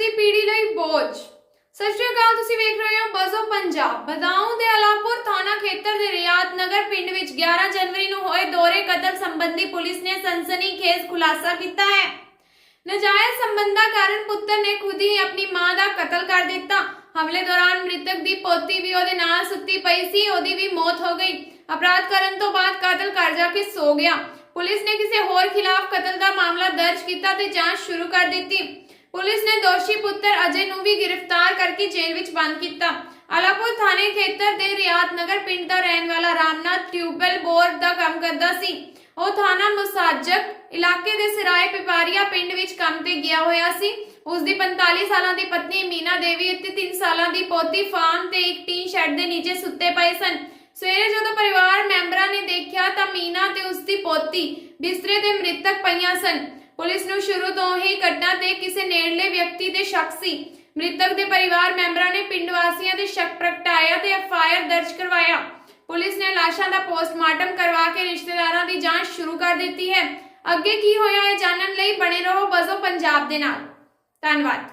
ਦੀ ਪੀੜ੍ਹੀ ਲਈ ਬੋਝ। ਸਤਿ ਸ਼੍ਰੀ ਅਕਾਲ, ਤੁਸੀਂ ਵੇਖ ਰਹੇ ਹੋ ਬਜ਼ੋ ਪੰਜਾਬ। ਬਦਾਊਂ ਦੇ ਅਲਾਪੁਰ ਥਾਣਾ ਖੇਤਰ ਦੇ ਰਿਆਤ ਨਗਰ ਪਿੰਡ ਵਿੱਚ 11 ਜਨਵਰੀ ਨੂੰ ਹੋਏ ਦੋਹਰੇ ਕਤਲ ਸੰਬੰਧੀ ਪੁਲਿਸ ਨੇ ਸਨਸਨੀਖੇਜ਼ ਖੁਲਾਸਾ ਕੀਤਾ ਹੈ। ਨਜਾਇਜ਼ ਸੰਬੰਧਾਂ ਕਾਰਨ ਪੁੱਤਰ ਨੇ ਖੁਦ ਹੀ ਆਪਣੀ ਮਾਂ ਦਾ ਕਤਲ ਕਰ ਦਿੱਤਾ। ਹਮਲੇ ਦੌਰਾਨ ਮ੍ਰਿਤਕ ਦੀ ਪੋਤੀ ਵੀ ਉਹਦੇ ਨਾਲ ਸੁੱਤੀ ਪਈ ਸੀ, ਉਹਦੀ ਵੀ ਮੌਤ ਹੋ ਗਈ। ਅਪਰਾਧ ਕਰਨ ਤੋਂ ਬਾਅਦ ਕਾਤਲ ਘਰ ਜਾ ਕੇ ਸੋ ਗਿਆ। ਪੁਲਿਸ ਨੇ ਕਿਸੇ ਹੋਰ ਖਿਲਾਫ ਕਤਲ ਦਾ ਮਾਮਲਾ ਦਰਜ ਕੀਤਾ ਤੇ ਜਾਂਚ ਸ਼ੁਰੂ ਕਰ ਦਿੱਤੀ। ਪੁਲਿਸ ਨੇ ਦੋਸ਼ੀ ਪੁੱਤਰ ਅਜੇ ਨੂੰ ਵੀ ਗ੍ਰਿਫਤਾਰ ਕਰਕੇ ਜੇਲ੍ਹ ਵਿੱਚ ਬੰਦ ਕੀਤਾ। ਅਲਾਪੁਰ ਥਾਣੇ ਖੇਤਰ ਦੇ ਰਿਆਤ ਨਗਰ ਪਿੰਡ ਦਾ ਰਹਿਣ ਵਾਲਾ ਰਾਮਨਾਥ ਟਿਊਬਵੈਲ ਬੋਰ ਦਾ ਕੰਮ ਕਰਦਾ ਸੀ। ਉਹ ਥਾਣਾ ਮੁਸਾਜਕ ਇਲਾਕੇ ਦੇ ਸਿਰਾਏ ਪਿਪਾਰੀਆ ਪਿੰਡ ਵਿੱਚ ਕੰਮ ਤੇ ਗਿਆ ਹੋਇਆ ਸੀ। ਉਸ ਦੀ 45 ਸਾਲਾਂ ਦੀ ਪਤਨੀ ਮੀਨਾ ਦੇਵੀ ਅਤੇ 3 ਸਾਲਾਂ ਦੀ ਪੋਤੀ ਫਾਰਮ ਤੇ ਇੱਕ ਟੀਨ ਸ਼ੈੱਡ ਦੇ ਨੀਚੇ ਸੁੱਤੇ ਪਏ ਸਨ। ਸਵੇਰੇ ਜਦੋਂ ਪਰਿਵਾਰ ਮੈਂਬਰਾਂ ਨੇ ਦੇਖਿਆ ਤਾਂ ਮੀਨਾ ਤੇ ਉਸ ਦੀ ਪੋਤੀ ਬਿਸਤਰੇ ਤੇ ਮ੍ਰਿਤਕ ਪਈਆਂ ਸਨ। ਪੁਲਿਸ ਨੂੰ ਸ਼ੁਰੂ ਤੋਂ ਹੀ ਘਟਨਾ ਤੇ ਕਿਸੇ ਨੇੜਲੇ ਵਿਅਕਤੀ ਦੇ ਸ਼ੱਕ ਸੀ ਮ੍ਰਿਤਕ ਦੇ ਪਰਿਵਾਰ ਮੈਂਬਰਾਂ ਨੇ ਪਿੰਡ ਵਾਸੀਆਂ ਦੇ ਸ਼ੱਕ ਪ੍ਰਗਟਾਇਆ ਤੇ ਐਫਆਈਆਰ ਦਰਜ ਕਰਵਾਇਆ। ਪੁਲਿਸ ਨੇ ਲਾਸ਼ਾਂ ਦਾ ਪੋਸਟਮਾਰਟਮ ਕਰਵਾ ਕੇ ਰਿਸ਼ਤੇਦਾਰਾਂ ਦੀ ਜਾਂਚ ਸ਼ੁਰੂ ਕਰ ਦਿੱਤੀ ਹੈ। ਅੱਗੇ ਕੀ ਹੋਇਆ ਹੈ ਜਾਣਨ ਲਈ ਬਣੇ ਰਹੋ ਬਜ਼ੋ ਪੰਜਾਬ ਦੇ ਨਾਲ। ਧੰਨਵਾਦ।